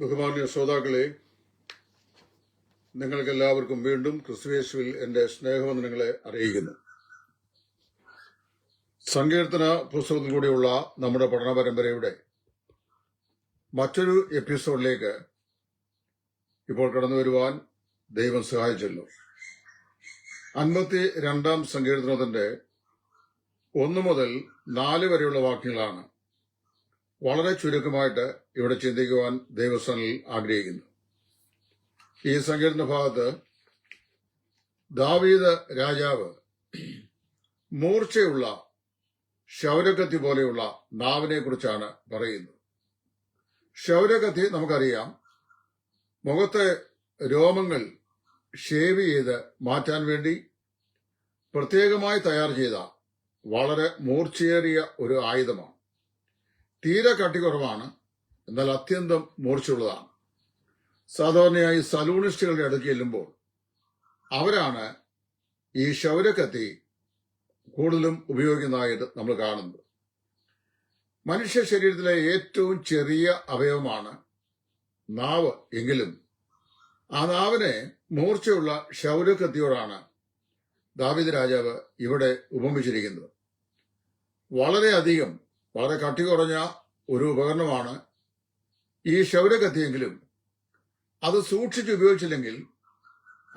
ബഹുമാന്യ ശ്രോതാക്കളെ നിങ്ങൾക്കെല്ലാവർക്കും വീണ്ടും ക്രിസ്തുവേശുവിൽ എന്റെ സ്നേഹവന്ദനങ്ങളെ അറിയിക്കുന്നു. സങ്കീർത്തന പുസ്തകത്തിൽ കൂടിയുള്ള നമ്മുടെ പഠന പരമ്പരയുടെ മറ്റൊരു എപ്പിസോഡിലേക്ക് ഇപ്പോൾ കടന്നു വരുവാൻ ദൈവം സഹായിച്ചല്ലോ. അൻപത്തി രണ്ടാം സങ്കീർത്തനത്തിന്റെ ഒന്ന് മുതൽ നാല് വരെയുള്ള വാക്യങ്ങളാണ് വളരെ ചുരുക്കമായിട്ട് ഇവിടെ ചിന്തിക്കുവാൻ ദൈവസ്ഥാനിൽ ആഗ്രഹിക്കുന്നു. ഈ സങ്കീർണ ഭാഗത്ത് ദാവീദ് രാജാവ് മൂർച്ചയുള്ള ശൗരകത്തി പോലെയുള്ള നാവിനെ കുറിച്ചാണ് പറയുന്നത്. ശൗരകത്തി നമുക്കറിയാം. മുഖത്തെ രോമങ്ങൾ ഷേവ് ചെയ്ത് മാറ്റാൻ വേണ്ടി പ്രത്യേകമായി തയ്യാർ ചെയ്ത വളരെ മൂർച്ചയേറിയ ഒരു ആയുധമാണ്. തീരെ കട്ടി കുറവാണ്. എന്നാൽ അത്യന്തം മൂർച്ചയുള്ളതാണ്. സാധാരണയായി സലൂണിസ്റ്റുകളുടെ അടുക്ക് ചെല്ലുമ്പോൾ അവരാണ് ഈ ക്ഷൗരക്കത്തി കൂടുതലും ഉപയോഗിക്കുന്നതായിട്ട് നമ്മൾ കാണുന്നത്. മനുഷ്യ ശരീരത്തിലെ ഏറ്റവും ചെറിയ അവയവമാണ് നാവ് എങ്കിലും. ആ നാവിനെ മൂർച്ചയുള്ള ക്ഷൗരക്കത്തിയോടാണ് ദാവിദ് രാജാവ് ഇവിടെ ഉപമിച്ചിരിക്കുന്നത്. വളരെയധികം വളരെ കട്ടി കുറഞ്ഞ ഒരു ഉപകരണമാണ് ഈ ക്ഷൗരകത്തിയെങ്കിലും അത് സൂക്ഷിച്ച് ഉപയോഗിച്ചില്ലെങ്കിൽ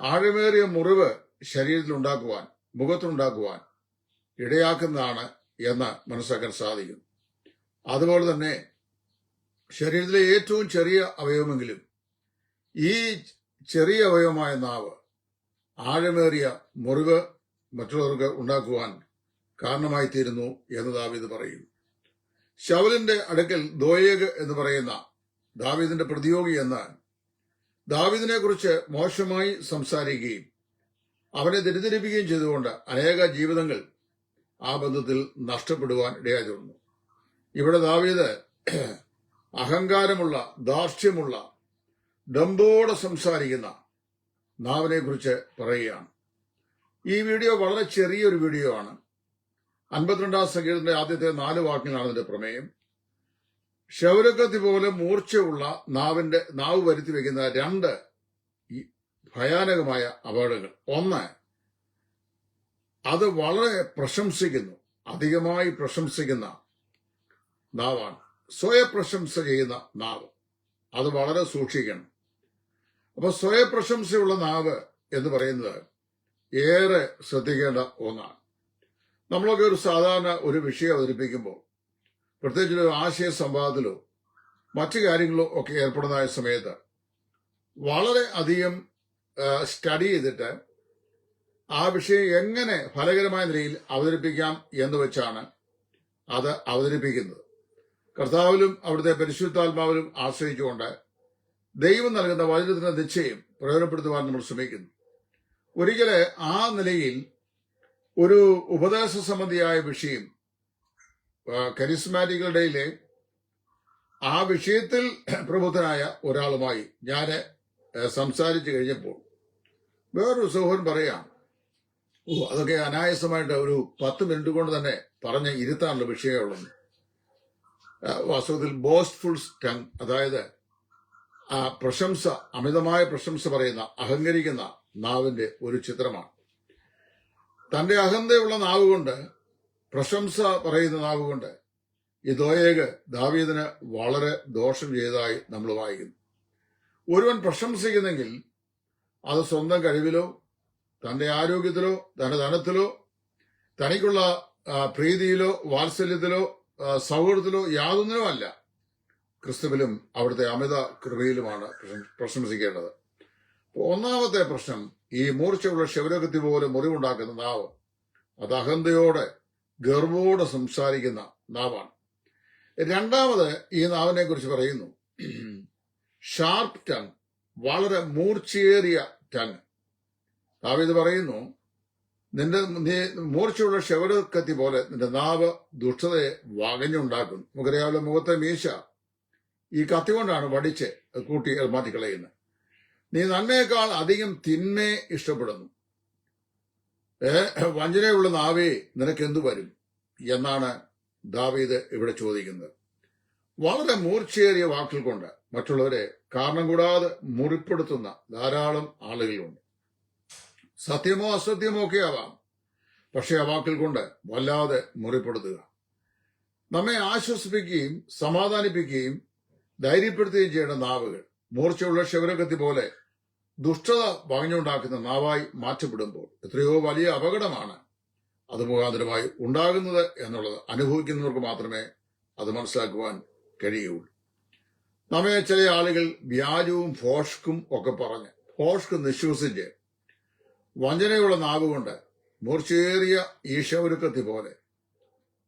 ആഴമേറിയ മുറിവ് ശരീരത്തിൽ ഉണ്ടാക്കുവാൻ മുഖത്തുണ്ടാക്കുവാൻ ഇടയാക്കുന്നതാണ് എന്ന് മനസ്സിലാക്കാൻ സാധിക്കും. അതുപോലെ തന്നെ ശരീരത്തിലെ ഏറ്റവും ചെറിയ അവയവമെങ്കിലും ഈ ചെറിയ അവയവമായ നാവ് ആഴമേറിയ മുറിവ് മറ്റുള്ളവർക്ക് ഉണ്ടാക്കുവാൻ കാരണമായി തീരുന്നു എന്ന് ദാവിദ് പറയുന്നു. ശവലിന്റെ അടുക്കൽ ദോയേഗ് എന്ന് പറയുന്ന ദാവീദിന്റെ പ്രതിയോഗി എന്ന് ദാവീദിനെ കുറിച്ച് മോശമായി സംസാരിക്കുകയും അവനെ ദരിദ്രിപ്പിക്കുകയും ചെയ്തുകൊണ്ട് അനേക ജീവിതങ്ങൾ ആ ബന്ധത്തിൽ നഷ്ടപ്പെടുവാൻ ഇടയായി ഇവിടെ ദാവീദ് അഹങ്കാരമുള്ള ദാർഷ്ട്യമുള്ള ഡംബോടെ സംസാരിക്കുന്ന നാവിനെ കുറിച്ച് പറയുകയാണ്. ഈ വീഡിയോ വളരെ ചെറിയൊരു വീഡിയോ ആണ്. അൻപത്തിരണ്ടാം സംഗീതത്തിന്റെ ആദ്യത്തെ നാല് വാക്കിനാണ് ഇതിന്റെ പ്രമേയം. ക്ഷൗരക്കത്തി പോലെ മൂർച്ചയുള്ള നാവിന്റെ നാവ് വരുത്തി വെക്കുന്ന രണ്ട് ഭയാനകമായ അപകടങ്ങൾ. ഒന്ന് അത് വളരെ പ്രശംസിക്കുന്നു അധികമായി പ്രശംസിക്കുന്ന നാവാണ്. സ്വയപ്രശംസ ചെയ്യുന്ന നാവ്. അത് വളരെ സൂക്ഷിക്കണം. അപ്പൊ സ്വയപ്രശംസയുള്ള നാവ് എന്ന് പറയുന്നത് ഏറെ ശ്രദ്ധിക്കേണ്ട ഒന്നാണ്. നമ്മളൊക്കെ ഒരു സാധാരണ ഒരു വിഷയം അവതരിപ്പിക്കുമ്പോൾ പ്രത്യേകിച്ച് ഒരു ആശയ സംവാദത്തിലോ മറ്റു കാര്യങ്ങളോ ഒക്കെ ഏർപ്പെടുന്നതായ സമയത്ത് വളരെ അധികം സ്റ്റഡി ചെയ്തിട്ട് ആ വിഷയം എങ്ങനെ ഫലകരമായ നിലയിൽ അവതരിപ്പിക്കാം എന്ന് വെച്ചാണ് അത് അവതരിപ്പിക്കുന്നത്. കർത്താവിലും അവിടുത്തെ പരിശുദ്ധാത്മാവിലും ആശ്രയിച്ചുകൊണ്ട് ദൈവം നൽകുന്ന വചനത്തിന്റെ നിശ്ചയം പ്രയോജനപ്പെടുത്തുവാൻ നമ്മൾ ശ്രമിക്കുന്നു. ഒരിക്കൽ ആ നിലയിൽ ഒരു ഉപദേശ സമിതിയായ വിഷയം കരിസ്മാറ്റികളുടെ ആ വിഷയത്തിൽ പ്രബുദ്ധനായ ഒരാളുമായി ഞാൻ സംസാരിച്ചു കഴിഞ്ഞപ്പോൾ വേറൊരു സഹോദരൻ പറയാം ഓ അതൊക്കെ അനായാസമായിട്ട് ഒരു പത്ത് മിനിറ്റ് കൊണ്ട് തന്നെ പറഞ്ഞ് ഇരുത്താനുള്ള വിഷയമുള്ളത് വാസ്തവത്തിൽ ബോസ്റ്റ്ഫുൾ ടങ് അതായത് ആ പ്രശംസ അമിതമായ പ്രശംസ പറയുന്ന അഹങ്കരിക്കുന്ന നാവിന്റെ ഒരു ചിത്രമാണ്. തന്റെ അഹന്തയുള്ള നാവ് കൊണ്ട് പ്രശംസ പറയുന്ന നാവ് കൊണ്ട് ഈ ദോയേഗ് ദാവീദിന് വളരെ ദോഷം ചെയ്തതായി നമ്മൾ വായിക്കുന്നു. ഒരുവൻ പ്രശംസിക്കുന്നെങ്കിൽ അത് സ്വന്തം കഴിവിലോ തന്റെ ആരോഗ്യത്തിലോ തന്റെ ധനത്തിലോ തനിക്കുള്ള പ്രീതിയിലോ വാത്സല്യത്തിലോ സൗഹൃദത്തിലോ യാതൊന്നിനോ അല്ല ക്രിസ്തുവിലും അവിടുത്തെ അമിത കൃപയിലുമാണ് പ്രശംസിക്കേണ്ടത്. ഒന്നാമത്തെ പ്രശ്നം ഈ മൂർച്ചയുള്ള ശിവരകത്തി പോലെ മുറിവുണ്ടാക്കുന്ന നാവ്. അത് അഹന്തയോടെ ഗർവോടെ സംസാരിക്കുന്ന നാവാണ്. രണ്ടാമത് ഈ നാവിനെ കുറിച്ച് പറയുന്നു. ഷാർപ്പ് ടങ് വളരെ മൂർച്ചയേറിയ ടങ് നാവിത് പറയുന്നു നിന്റെ നീ മൂർച്ചയുള്ള ഷെവരക്കത്തി പോലെ നിന്റെ നാവ് ദുഷ്ടതയെ വകഞ്ഞുണ്ടാക്കുന്നു. നമുക്കറിയാവുന്ന മുഖത്തെ മീശ. ഈ കത്തി കൊണ്ടാണ് വടിച്ച് കൂട്ടി മാറ്റിക്കളയുന്നത്. നീ നന്മയേക്കാൾ അധികം തിന്മയെ ഇഷ്ടപ്പെടുന്നു. വഞ്ചനയുള്ള നാവേ നിനക്കെന്തു വരും? എന്നാണ് ദാവീദ് ഇവിടെ ചോദിക്കുന്നത്. വളരെ മൂർച്ചയേറിയ വാക്കുകൾ കൊണ്ട് മറ്റുള്ളവരെ കാരണം കൂടാതെ മുറിപ്പെടുത്തുന്ന ധാരാളം ആളുകളുണ്ട്. സത്യമോ അസത്യമോ ഒക്കെ ആവാം. പക്ഷെ ആ വാക്കുകൾ കൊണ്ട് വല്ലാതെ മുറിപ്പെടുത്തുക. നമ്മെ ആശ്വസിപ്പിക്കുകയും സമാധാനിപ്പിക്കുകയും ധൈര്യപ്പെടുത്തുകയും ചെയ്യേണ്ട നാവുകൾ മൂർച്ചയുള്ള ശിവരകത്തി പോലെ ദുഷ്ടത വാങ്ങിയുണ്ടാക്കുന്ന നാവായി മാറ്റപ്പെടുമ്പോൾ എത്രയോ വലിയ അപകടമാണ് അത് മുഖാന്തരമായി ഉണ്ടാകുന്നത് എന്നുള്ളത് അനുഭവിക്കുന്നവർക്ക് മാത്രമേ അത് മനസ്സിലാക്കുവാൻ കഴിയുള്ളൂ. നമ്മെ ചില ആളുകൾ വ്യാജവും ഫോഷ്ക്കും ഒക്കെ പറഞ്ഞ് ഫോഷ്ക്ക് നിശ്വസിച്ച് വഞ്ചനയുള്ള നാവ് കൊണ്ട് മൂർച്ചയേറിയ ഈശോരുക്കത്തി പോലെ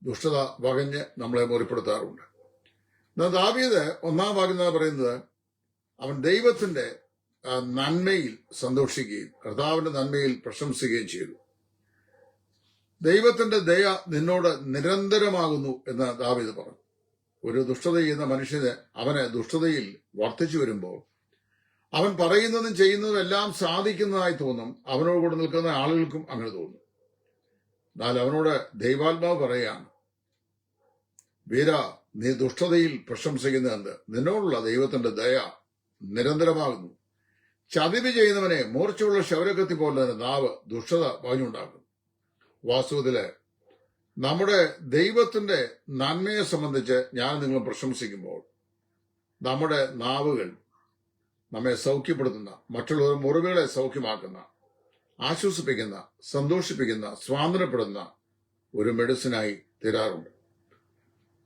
ദുഷ്ടത വകഞ്ഞ് നമ്മളെ മുറിപ്പെടുത്താറുണ്ട്. എന്നാൽ ദാവീദ് ഒന്നാം ഭാഗം പറയുന്നത് അവൻ ദൈവത്തിന്റെ നന്മയിൽ സന്തോഷിക്കുകയും കർത്താവിന്റെ നന്മയിൽ പ്രശംസിക്കുകയും ചെയ്തു. ദൈവത്തിന്റെ ദയ നിന്നോട് നിരന്തരമാകുന്നു എന്ന് ദാവീദ് പറഞ്ഞു. ഒരു ദുഷ്ടത ചെയ്യുന്ന മനുഷ്യന് അവന് ദുഷ്ടതയിൽ വർദ്ധിച്ചു വരുമ്പോൾ അവൻ പറയുന്നതും ചെയ്യുന്നതും എല്ലാം സാധിക്കുന്നതായി തോന്നും. അവനോട് കൂടെ നിൽക്കുന്ന ആളുകൾക്കും അങ്ങനെ തോന്നും. എന്നാൽ അവനോട് ദൈവാത്മാവ് പറയുകയാണ് വീര നീ ദുഷ്ടതയിൽ പ്രശംസിക്കുന്നത് നിന്നോടുള്ള ദൈവത്തിന്റെ ദയ നിരന്തരമാകുന്നു. ചതിവ് ചെയ്യുന്നവനെ മൂർച്ചയുള്ള ശൗരകത്തി പോലെ തന്നെ നാവ് ദുഷ്ടത പറഞ്ഞുണ്ടാക്കും. വാസ്തവത്തിൽ നമ്മുടെ ദൈവത്തിന്റെ നന്മയെ സംബന്ധിച്ച് ഞാൻ നിങ്ങൾ പ്രശംസിക്കുമ്പോൾ നമ്മുടെ നാവുകൾ നമ്മെ സൗഖ്യപ്പെടുത്തുന്ന മറ്റുള്ളവർ മുറിവുകളെ സൗഖ്യമാക്കുന്ന ആശ്വസിപ്പിക്കുന്ന സന്തോഷിപ്പിക്കുന്ന സ്വാതന്ത്ര്യപ്പെടുന്ന ഒരു മെഡിസിനായി തീരാറുണ്ട്.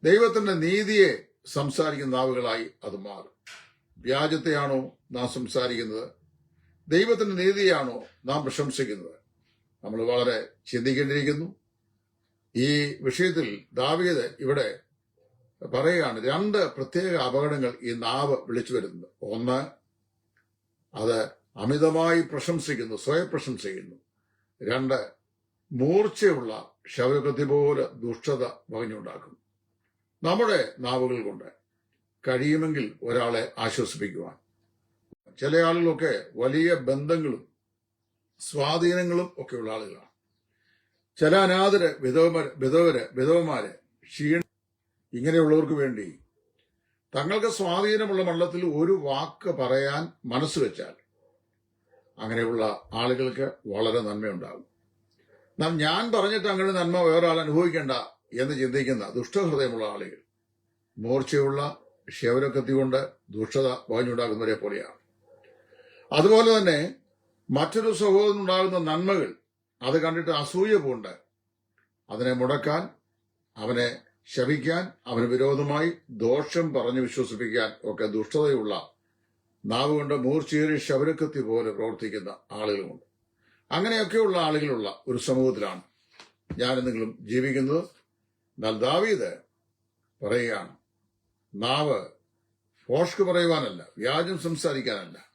ദൈവത്തിന്റെ നീതിയെ സംസാരിക്കുന്ന നാവുകളായി അത് മാറും. വ്യാജത്തെയാണോ നാം സംസാരിക്കുന്നത്? ദൈവത്തിന്റെ നീതിയാണോ നാം പ്രശംസിക്കുന്നത്? നമ്മൾ വളരെ ചിന്തിക്കേണ്ടിയിരിക്കുന്നു. ഈ വിഷയത്തിൽ ദാവീദ് ഇവിടെ പറയുകയാണ് രണ്ട് പ്രത്യേക അപകടങ്ങൾ ഈ നാവ് വിളിച്ചു വരുന്നത് ഒന്ന് അത് അമിതമായി പ്രശംസിക്കുന്നു സ്വയം പ്രശംസിക്കുന്നു. രണ്ട് മൂർച്ചയുള്ള ശവകൃതി പോലെ ദുഷ്ടത വകഞ്ഞുണ്ടാക്കുന്നു നമ്മുടെ നാവുകൾ കൊണ്ട് കഴിയുമെങ്കിൽ ഒരാളെ ആശ്വസിപ്പിക്കുവാൻ. ചില ആളുകളൊക്കെ വലിയ ബന്ധങ്ങളും സ്വാധീനങ്ങളും ഒക്കെയുള്ള ആളുകളാണ്. ചില അനാഥര് വിധവമാര് വിധവര് വിധവമാര് ക്ഷീണ ഇങ്ങനെയുള്ളവർക്ക് വേണ്ടി തങ്ങൾക്ക് സ്വാധീനമുള്ള മണ്ഡലത്തിൽ ഒരു വാക്ക് പറയാൻ മനസ്സ് വെച്ചാൽ അങ്ങനെയുള്ള ആളുകൾക്ക് വളരെ നന്മയുണ്ടാകും. നാം ഞാൻ പറഞ്ഞിട്ട് അങ്ങനെ നന്മ വേറെ ആൾ അനുഭവിക്കേണ്ട എന്ന് ചിന്തിക്കുന്ന ദുഷ്ടഹൃദയമുള്ള ആളുകൾ മൂർച്ചയുള്ള ക്ഷവരക്കത്തി കൊണ്ട് ദുഷ്ടത വാങ്ങിയുണ്ടാക്കുന്നവരെ പോലെയാണ്. അതുപോലെ തന്നെ മറ്റൊരു സഹോദരനുണ്ടാകുന്ന നന്മകൾ അത് കണ്ടിട്ട് അസൂയ പോണ്ട്. അതിനെ മുടക്കാൻ അവനെ ശപിക്കാൻ അവന് വിരോധമായി ദോഷം പറഞ്ഞു വിശ്വസിപ്പിക്കാൻ ഒക്കെ ദുഷ്ടതയുള്ള നാവ് കൊണ്ട് മൂർച്ചയേറി ശബരക്കത്തി പോലെ പ്രവർത്തിക്കുന്ന ആളുകളുമുണ്ട്. അങ്ങനെയൊക്കെയുള്ള ആളുകളുള്ള ഒരു സമൂഹത്തിലാണ് ഞാൻ നിങ്ങളും ജീവിക്കുന്നത്. എന്നാൽ ദാവീത് പറയുകയാണ് നാവ് ഫോഷ്ക്ക് പറയുവാനല്ല വ്യാജം സംസാരിക്കാനല്ല.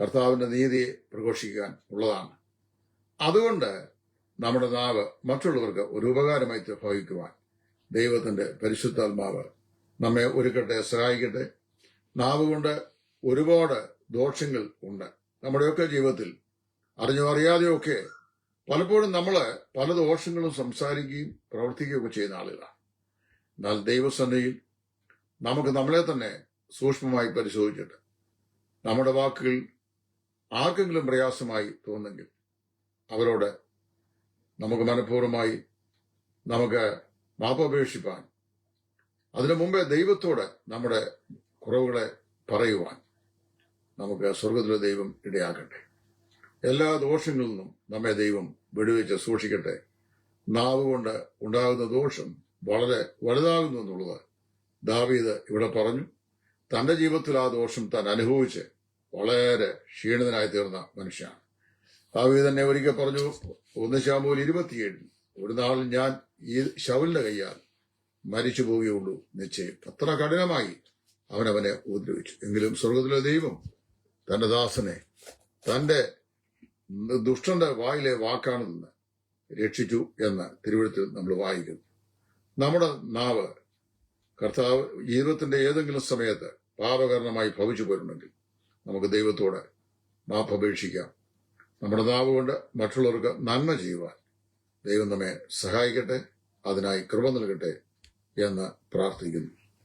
കർത്താവിന്റെ നീതിയെ പ്രഘോഷിക്കാൻ ഉള്ളതാണ്. അതുകൊണ്ട് നമ്മുടെ നാവ് മറ്റുള്ളവർക്ക് ഒരു ഉപകാരമായി ഭവിക്കുവാൻ ദൈവത്തിന്റെ പരിശുദ്ധാത്മാവ് നമ്മെ ഒരുക്കട്ടെ സഹായിക്കട്ടെ. നാവ് കൊണ്ട് ഒരുപാട് ദോഷങ്ങൾ ഉണ്ട്. നമ്മുടെയൊക്കെ ജീവിതത്തിൽ അറിഞ്ഞോ അറിയാതെയോ ഒക്കെ പലപ്പോഴും നമ്മൾ പല ദോഷങ്ങളും സംസാരിക്കുകയും പ്രവർത്തിക്കുകയും ഒക്കെ ചെയ്യുന്ന ആളുകളാണ്. എന്നാൽ ദൈവസന്നയിൽ നമുക്ക് നമ്മളെ തന്നെ സൂക്ഷ്മമായി പരിശോധിച്ചിട്ട് നമ്മുടെ വാക്കുകൾ ആർക്കെങ്കിലും പ്രയാസമായി തോന്നെങ്കിൽ അവരോട് നമുക്ക് മനഃപൂർവമായി നമുക്ക് മാപ്പപേക്ഷിപ്പാൻ അതിനു മുമ്പേ ദൈവത്തോട് നമ്മുടെ കുറവുകളെ പറയുവാൻ നമുക്ക് സ്വർഗത്തിലെ ദൈവം ഇടയാക്കട്ടെ എല്ലാ ദോഷങ്ങളിൽ നിന്നും നമ്മെ ദൈവം വെടിവെച്ച് സൂക്ഷിക്കട്ടെ. നാവ് കൊണ്ട് ഉണ്ടാകുന്ന ദോഷം വളരെ വലുതാകുന്നു എന്നുള്ളത് ദാവീദ് ഇവിടെ പറഞ്ഞു തന്റെ ജീവിതത്തിൽ ആ ദോഷം താൻ അനുഭവിച്ച് വളരെ ക്ഷീണിതനായി തീർന്ന മനുഷ്യനാണ്. ദാവീദ് തന്നെ ഒരിക്കൽ പറഞ്ഞു ഒന്ന് ശാമൂൽ ഇരുപത്തിയേഴിൽ ഒരു നാളിൽ ഞാൻ ഈ ശവലിന്റെ കയ്യാൽ മരിച്ചു പോവുകയുള്ളൂ നിശ്ചയം. അത്ര കഠിനമായി അവനവനെ ഉപദ്രവിച്ചു. എങ്കിലും സ്വർഗത്തിലെ ദൈവം തന്റെ ദാസനെ തന്റെ ദുഷ്ടന്റെ വായിലെ വാക്കാണെന്ന് രക്ഷിച്ചു എന്ന് തിരുവഴുത്തിൽ നമ്മൾ വായിക്കുന്നു. നമ്മുടെ നാവ് കർത്താവ് ജീവിതത്തിന്റെ ഏതെങ്കിലും സമയത്ത് പാപകരണമായി ഭവിച്ചു പോരുന്നെങ്കിൽ നമുക്ക് ദൈവത്തോട് മാപ്പപേക്ഷിക്കാം നമ്മുടെ നാവ് കൊണ്ട് മറ്റുള്ളവർക്ക് നന്മ ചെയ്യുവാൻ ദൈവം നമ്മെ സഹായിക്കട്ടെ അതിനായി കൃപ നൽകട്ടെ എന്ന് പ്രാർത്ഥിക്കുന്നു.